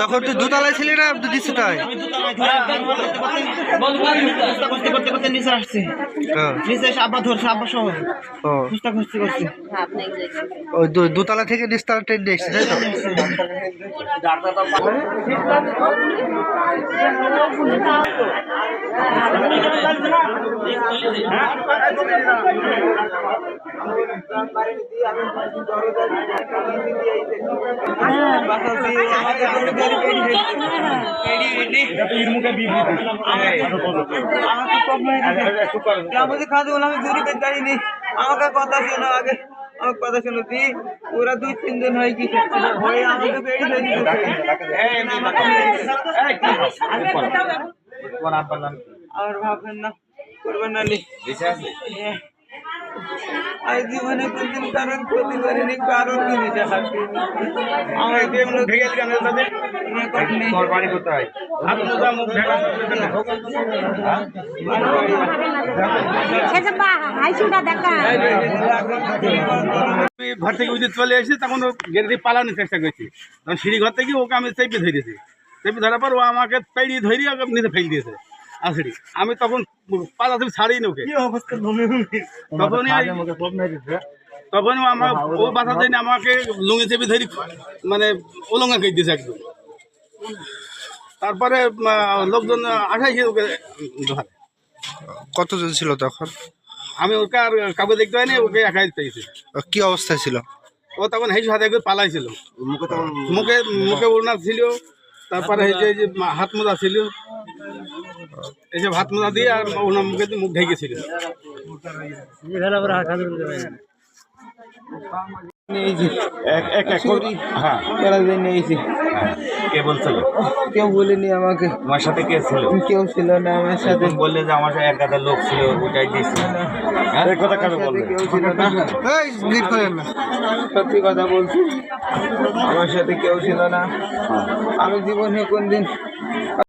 তখন তুই দোতলায় ছিলি না দিচ্ছি তাই? করতে করতে নিচে আসছে হ্যাঁ, নিচে দোতলা থেকে নিচতলা ট্রেন এসছে তাই তো? আমাকে আমাকে কথা শোনো আগে। আমার কথা শোনো তুই ওরা দুই তিনজন হয় কি হয়ে আমাকে বেড়ি আর ভাববেন না করবেন না আজ জীবনে কোনদিন কারণ ক্ষতি করিনি কারণ কি নিচে থাকতে আমার ভেঙে কেন তাদের বাড়ি কোথায়? হাত মোজা মুখ ঢাকা সেসব হাইসুটা দেখা আমি ঘর থেকে উঠে চলে এসে তখন গেটে দিয়ে পালানোর চেষ্টা করছি। তখন সিঁড়ি ঘর থেকে ওকে আমি চেপে ধরেছি। চেপে ধরার পর ও আমাকে পেড়িয়ে ধরি ওকে নিচে ফেলে দিয়েছে। আসড়ি আমি তখন পালা তুমি ছাড়িনি ওকে। তখনই তখনই ও আমার ও বাধা দেয়নি আমাকে লুঙে চেপে ধরি মানে ওলঙ্গা করে দিয়েছে একদম। তারপরে লোকজন আঠাইছে ওকে ধরে। কতজন ছিল তখন? আমি ওকে আর কাউকে দেখতে পাইনি ওকে একাই পেয়েছি কি অবস্থায় ছিল? ও তখন হেসে হাতে একবার পালাইছিল। মুখে মুখে ওড়না ছিল তারপরে এই যে যে মা- হাত মোজা ছিল। এসব হাত মোজা দিয়ে আর ওনার মুখে মুখ ঢেকেছিল হ্যাঁ। কেউ বলেনি আমাকে। সাথে কে ছিল? কেউ ছিল না আমার সাথে। বললে যে আমার সাথে এক গাদা লোক ছিল ওটাই দিয়েছিল। হ্যাঁ? কথা কেন বললে কেউ ছিল এই না সত্যি কথা বলছি। আমার সাথে কেউ ছিল না? আমি জীবনে কোনদিন